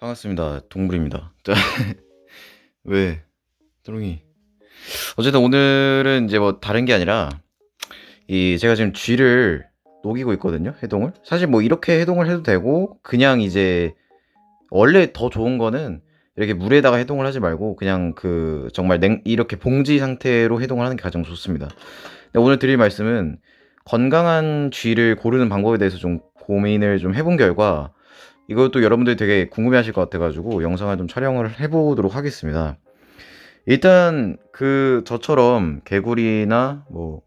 반갑습니다. 동물입니다. 자, 왜? 또롱이. 어쨌든 오늘은 이제 뭐 다른 게 아니라 이 제가 지금 쥐를 녹이고 있거든요. 해동을. 사실 뭐 이렇게 해동을 해도 되고 그냥 이제 원래 더 좋은 거는 이렇게 물에다가 해동을 하지 말고 그냥 그 정말 냉 이렇게 봉지 상태로 해동을 하는 게 가장 좋습니다. 오늘 드릴 말씀은 건강한 쥐를 고르는 방법에 대해서 좀 고민을 좀 해본 결과 이것도 여러분들이 되게 궁금해하실 것 같아가지고 영상을 좀 촬영을 해보도록 하겠습니다. 일단 그 저처럼 개구리나 뭐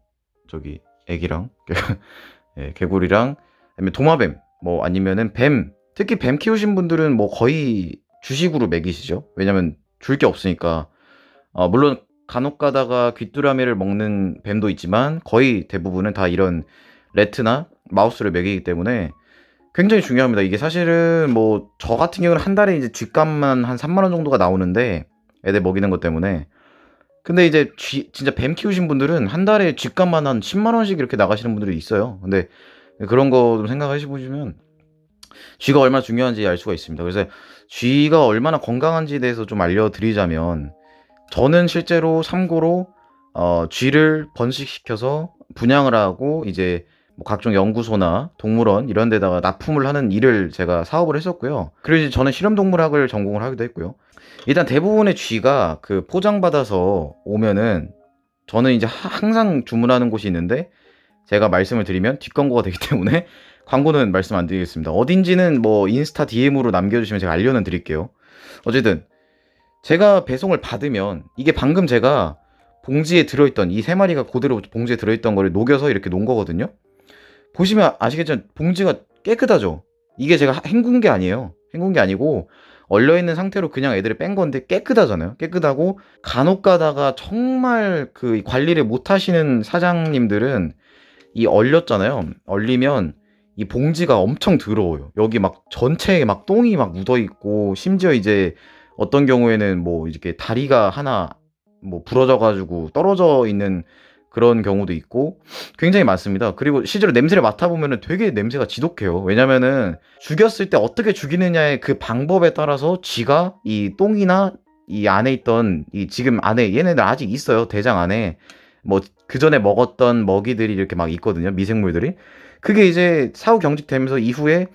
저기 애기랑 예, 개구리랑 아니면 도마뱀 뭐 아니면은 뱀 특히 뱀 키우신 분들은 뭐 거의 주식으로 먹이시죠. 왜냐면 줄 게 없으니까 어, 물론 간혹 가다가 귀뚜라미를 먹는 뱀도 있지만 거의 대부분은 다 이런 레트나 마우스를 먹이기 때문에 굉장히 중요합니다. 이게 사실은 뭐 저 같은 경우는 한 달에 이제 쥐값만 한 3만 원 정도가 나오는데 애들 먹이는 것 때문에 근데 이제 쥐 진짜 뱀 키우신 분들은 한 달에 쥐값만 한 10만 원씩 이렇게 나가시는 분들이 있어요. 근데 그런 거 좀 생각해 보시면 쥐가 얼마나 중요한지 알 수가 있습니다. 그래서 쥐가 얼마나 건강한지에 대해서 좀 알려드리자면 저는 실제로 참고로 어, 쥐를 번식시켜서 분양을 하고 이제 뭐 각종 연구소나 동물원 이런 데다가 납품을 하는 일을 제가 사업을 했었고요. 이제 저는 실험동물학을 전공을 하기도 했고요. 일단 대부분의 쥐가 그 포장받아서 오면은 저는 이제 하- 항상 주문하는 곳이 있는데 제가 말씀을 드리면 뒷광고가 되기 때문에 광고는 말씀 안 드리겠습니다. 어딘지는 뭐 인스타 DM으로 남겨주시면 제가 알려는 드릴게요. 어쨌든 제가 배송을 받으면 이게 방금 제가 봉지에 들어있던 이 세 마리가 그대로 봉지에 들어있던 거를 녹여서 이렇게 놓은 거거든요. 보시면 아시겠지만 봉지가 깨끗하죠. 이게 제가 헹군 게 아니에요. 헹군 게 아니고 얼려 있는 상태로 그냥 애들을 뺀 건데 깨끗하잖아요. 깨끗하고 간혹 가다가 정말 그 관리를 못 하시는 사장님들은 이 얼렸잖아요. 얼리면 이 봉지가 엄청 더러워요. 여기 막 전체에 막 똥이 막 묻어 있고 심지어 이제 어떤 경우에는 뭐 이렇게 다리가 하나 뭐 부러져 가지고 떨어져 있는 그런 경우도 있고 굉장히 많습니다. 그리고 실제로 냄새를 맡아보면 되게 냄새가 지독해요. 왜냐면은 죽였을 때 어떻게 죽이느냐의 그 방법에 따라서 쥐가 이 똥이나 이 안에 있던 이 지금 안에 얘네들 아직 있어요. 대장 안에 뭐 그 전에 먹었던 먹이들이 이렇게 막 있거든요. 미생물들이. 그게 이제 사후 경직되면서 이후에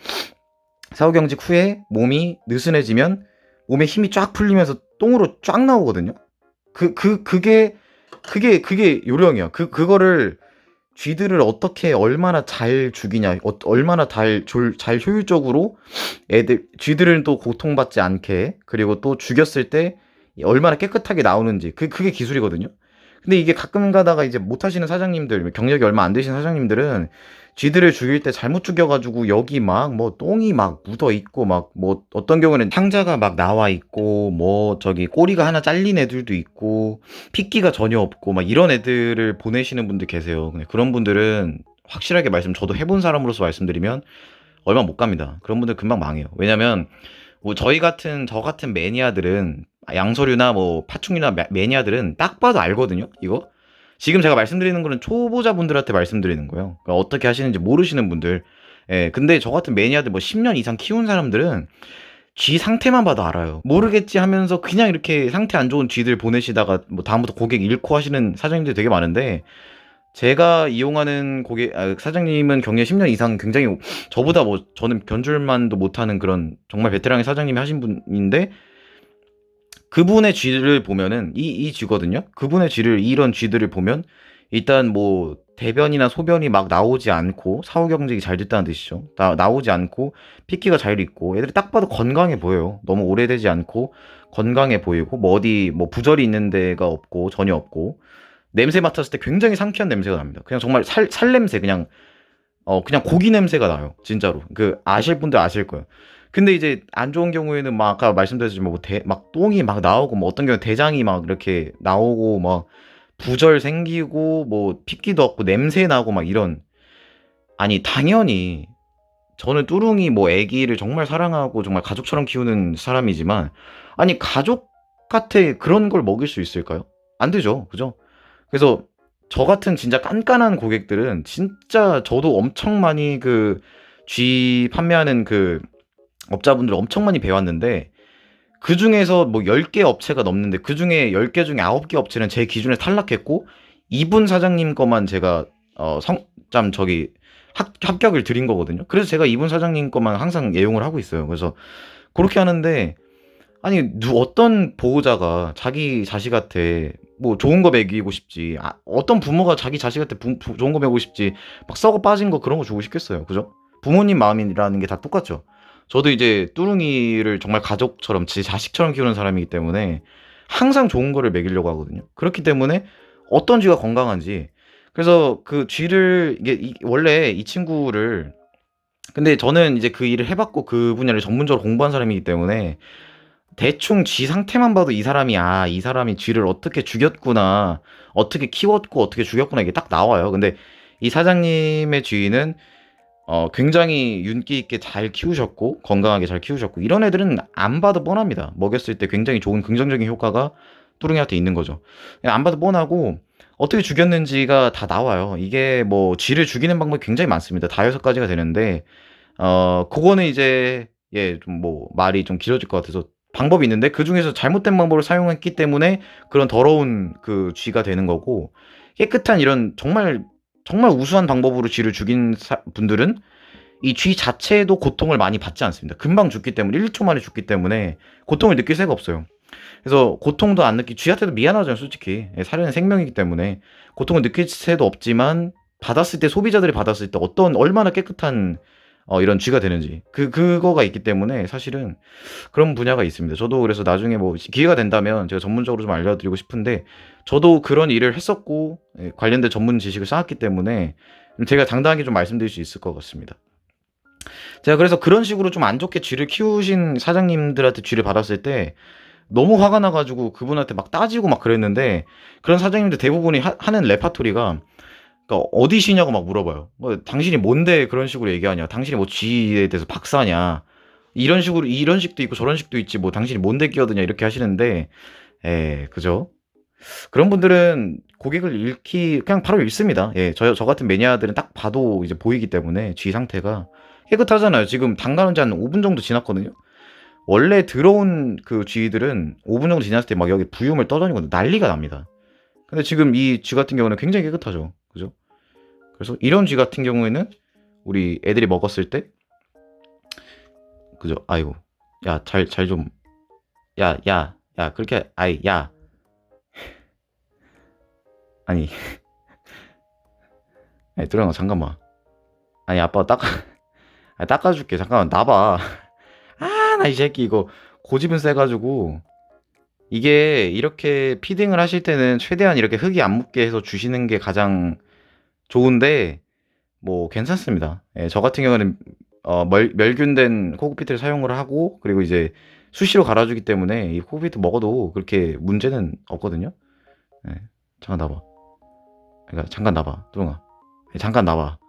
사후 경직 후에 몸이 느슨해지면 몸에 힘이 쫙 풀리면서 똥으로 쫙 나오거든요. 그, 그, 그게, 그게, 그게 요령이야. 그, 그거를 쥐들을 어떻게 얼마나 잘 죽이냐, 어, 얼마나 잘, 졸- 잘 효율적으로 애들, 쥐들은 또 고통받지 않게, 그리고 또 죽였을 때 얼마나 깨끗하게 나오는지, 그, 그게 기술이거든요. 근데 이게 가끔 가다가 이제 못하시는 사장님들, 경력이 얼마 안 되신 사장님들은 쥐들을 죽일 때 잘못 죽여가지고 여기 막 뭐 똥이 막 묻어 있고 막 뭐 어떤 경우는 상자가 막 나와 있고 뭐 저기 꼬리가 하나 잘린 애들도 있고 핏기가 전혀 없고 막 이런 애들을 보내시는 분들 계세요. 근데 그런 분들은 확실하게 말씀 저도 해본 사람으로서 말씀드리면 얼마 못 갑니다. 그런 분들 금방 망해요. 왜냐면 뭐 저희 같은 저 같은 매니아들은 양서류나 뭐 파충류나 매- 매니아들은 딱 봐도 알거든요. 이거 지금 제가 말씀드리는 거는 초보자분들한테 말씀드리는 거예요. 그러니까 어떻게 하시는지 모르시는 분들. 예, 근데 저 같은 매니아들 뭐 10년 이상 키운 사람들은 쥐 상태만 봐도 알아요. 모르겠지 하면서 그냥 이렇게 상태 안 좋은 쥐들 보내시다가 뭐 다음부터 고객 잃고 하시는 사장님들 되게 많은데 제가 이용하는 고객 아, 사장님은 경력 10년 이상 굉장히 저보다 뭐 저는 견줄만도 못하는 그런 정말 베테랑의 사장님이 하신 분인데 그분의 쥐를 보면은 이, 이 쥐거든요. 그분의 쥐를 이런 쥐들을 보면 일단 뭐 대변이나 소변이 막 나오지 않고 사후 경직이 잘 됐다는 뜻이죠. 나, 나오지 않고 피키가 잘 있고 애들이 딱 봐도 건강해 보여요. 너무 오래되지 않고 건강해 보이고 뭐 어디 뭐 부절이 있는 데가 없고 전혀 없고 냄새 맡았을 때 굉장히 상쾌한 냄새가 납니다. 그냥 정말 살, 살 냄새 그냥 어 그냥 고기 냄새가 나요. 진짜로. 그 아실 분들 아실 거예요. 근데 이제 안 좋은 경우에는 막 아까 말씀드렸지만 뭐 대, 막 똥이 막 나오고 뭐 어떤 경우 대장이 막 이렇게 나오고 막 부절 생기고 뭐 핏기도 없고 냄새 나고 막 이런 아니 당연히 저는 뚜룽이 뭐 애기를 정말 사랑하고 정말 가족처럼 키우는 사람이지만 아니 가족 같아 그런 걸 먹일 수 있을까요? 안 되죠. 그죠? 그래서 저 같은 진짜 깐깐한 고객들은 진짜 저도 엄청 많이 그 쥐 판매하는 그 업자분들 엄청 많이 배웠는데 그 중에서 뭐 10개 업체가 넘는데 그 중에 10개 중에 9개 업체는 제 기준에 탈락했고 이분 사장님 거만 제가 어, 성점 저기 합, 합격을 드린 거거든요. 그래서 제가 이분 사장님 거만 항상 애용을 하고 있어요. 그래서 그렇게 하는데 아니 누 어떤 보호자가 자기 자식한테 뭐 좋은 거 먹이고 싶지 아, 어떤 부모가 자기 자식한테 부, 부- 좋은 거 먹이고 싶지 막 썩어 빠진 거 그런 거 주고 싶겠어요 그죠 부모님 마음이라는 게 다 똑같죠 저도 이제 뚜룽이를 정말 가족처럼 제 자식처럼 키우는 사람이기 때문에 항상 좋은 거를 먹이려고 하거든요. 그렇기 때문에 어떤 쥐가 건강한지. 그래서 그 쥐를 이게 이- 원래 이 친구를 근데 저는 이제 그 일을 해 봤고 그 분야를 전문적으로 공부한 사람이기 때문에 대충 쥐 상태만 봐도 이 사람이 아 이 사람이 쥐를 어떻게 죽였구나 어떻게 키웠고 어떻게 죽였구나 이게 딱 나와요. 근데 이 사장님의 쥐는 어 굉장히 윤기 있게 잘 키우셨고 건강하게 잘 키우셨고 이런 애들은 안 봐도 뻔합니다. 먹였을 때 굉장히 좋은 긍정적인 효과가 뚜룽이한테 있는 거죠. 안 봐도 뻔하고 어떻게 죽였는지가 다 나와요. 이게 뭐 쥐를 죽이는 방법이 굉장히 많습니다. 다 여섯 가지가 되는데 어 그거는 이제 예 좀 뭐 말이 좀 길어질 것 같아서 방법이 있는데 그 중에서 잘못된 방법을 사용했기 때문에 그런 더러운 그 쥐가 되는 거고 깨끗한 이런 정말 정말 우수한 방법으로 쥐를 죽인 사- 분들은 이 쥐 자체도 고통을 많이 받지 않습니다. 금방 죽기 때문에 1초 만에 죽기 때문에 고통을 느낄 새가 없어요. 그래서 고통도 안 느끼 쥐한테도 미안하잖아요, 솔직히. 예, 살인은 생명이기 때문에 고통을 느낄 새도 없지만 받았을 때 소비자들이 받았을 때 어떤 얼마나 깨끗한 어, 이런 쥐가 되는지 그 그거가 있기 때문에 사실은 그런 분야가 있습니다. 저도 그래서 나중에 뭐 기회가 된다면 제가 전문적으로 좀 알려드리고 싶은데 저도 그런 일을 했었고 예, 관련된 전문 지식을 쌓았기 때문에 제가 당당하게 좀 말씀드릴 수 있을 것 같습니다. 제가 그래서 그런 식으로 좀 안 좋게 쥐를 키우신 사장님들한테 쥐를 받았을 때 너무 화가 나가지고 그분한테 막 따지고 막 그랬는데 그런 사장님들 대부분이 하, 는 레파토리가 그러니까 어디 시냐고 막 물어봐요. 뭐 당신이 뭔데 그런 식으로 얘기하냐? 당신이 뭐 쥐에 대해서 박사냐? 이런 식으로 이런 식도 있고 저런 식도 있지 뭐 당신이 뭔데 끼어드냐 이렇게 하시는데 에 그죠? 그런 분들은 고객을 잃기 그냥 바로 잃습니다. 예, 저, 저 같은 매니아들은 딱 봐도 이제 보이기 때문에 쥐 상태가 깨끗하잖아요. 지금 담가놓은 지한 5분 정도 지났거든요. 원래 들어온 그 쥐들은 5분 정도 지났을 때 막 여기 부유물 떠다니고 난리가 납니다. 근데 지금 이쥐 같은 경우는 굉장히 깨끗하죠. 그래서 이런 쥐 같은 경우에는 우리 애들이 먹었을 때 그죠? 아이고. 야, 잘 잘 좀 야, 야, 야, 그렇게 아이, 야. 아니. 아니, 들어가 잠깐만. 아니, 아빠 닦아 아니, 닦아 줄게. 잠깐만 놔봐. 아, 나 이 새끼 이거 고집은 세 가지고 이게 이렇게 피딩을 하실 때는 최대한 이렇게 흙이 안 묻게 해서 주시는 게 가장 좋은데 뭐 괜찮습니다. 예, 저 같은 경우는 어, 멸, 멸균된 코코피트를 사용을 하고 그리고 이제 수시로 갈아주기 때문에 이 코코피트 먹어도 그렇게 문제는 없거든요. 예, 잠깐 나봐. 그러니까 잠깐 나봐, 뚜룽아. 예, 잠깐 나봐.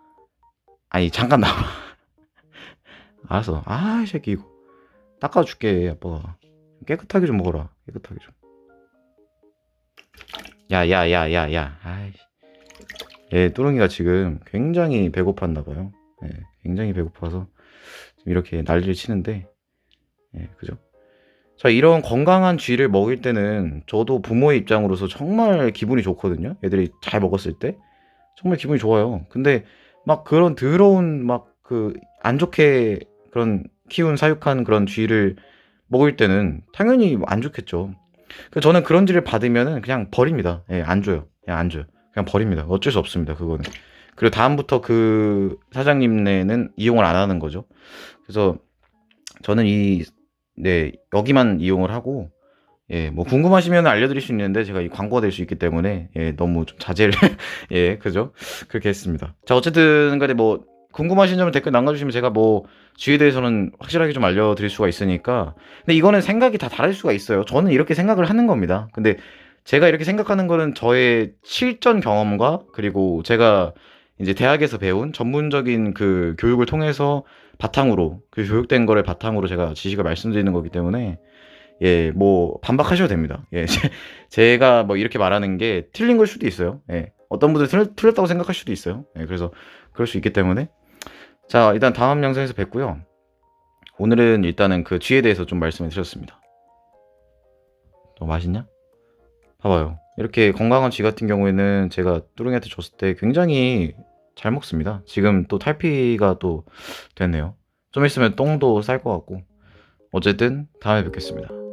아니 잠깐 나봐. 알았어. 아, 이 새끼 이거 닦아줄게, 아빠가. 깨끗하게 좀 먹어라. 깨끗하게 좀. 야, 야, 야, 야, 야. 아이씨. 예, 뚜룽이가 지금 굉장히 배고팠나 봐요. 예, 굉장히 배고파서 이렇게 난리를 치는데, 예, 그죠? 자, 이런 건강한 쥐를 먹일 때는 저도 부모의 입장으로서 정말 기분이 좋거든요. 애들이 잘 먹었을 때. 정말 기분이 좋아요. 근데 막 그런 더러운 막 그 안 좋게 그런 키운 사육한 그런 쥐를 먹을 때는 당연히 안 좋겠죠. 그래서 저는 그런 쥐를 받으면은 그냥 버립니다. 예, 안 줘요. 그냥 안 줘요. 그냥 버립니다. 어쩔 수 없습니다. 그거는. 그리고 다음부터 그 사장님네는 이용을 안 하는 거죠. 그래서 저는 이, 네, 여기만 이용을 하고, 예, 뭐 궁금하시면 알려드릴 수 있는데 제가 이 광고가 될 수 있기 때문에, 예, 너무 좀 자제를, 예, 그죠? 그렇게 했습니다. 자, 어쨌든 간에 뭐, 궁금하신 점은 댓글 남겨주시면 제가 뭐, 쥐에 대해서는 확실하게 좀 알려드릴 수가 있으니까. 근데 이거는 생각이 다 다를 수가 있어요. 저는 이렇게 생각을 하는 겁니다. 근데 제가 이렇게 생각하는 거는 저의 실전 경험과 그리고 제가 이제 대학에서 배운 전문적인 그 교육을 통해서 바탕으로 그 교육된 거를 바탕으로 제가 지식을 말씀드리는 거기 때문에 예, 뭐 반박하셔도 됩니다. 예, 제- 제가 뭐 이렇게 말하는 게 틀린 걸 수도 있어요. 예, 어떤 분들 틀, 틀렸다고 생각할 수도 있어요. 예, 그래서 그럴 수 있기 때문에 자 일단 다음 영상에서 뵙고요. 오늘은 일단은 그 쥐에 대해서 좀 말씀을 드렸습니다. 너 맛있냐? 봐봐요. 이렇게 건강한 쥐 같은 경우에는 제가 뚜룽이한테 줬을 때 굉장히 잘 먹습니다. 지금 또 탈피가 또 됐네요. 좀 있으면 똥도 쌀 것 같고. 어쨌든 다음에 뵙겠습니다.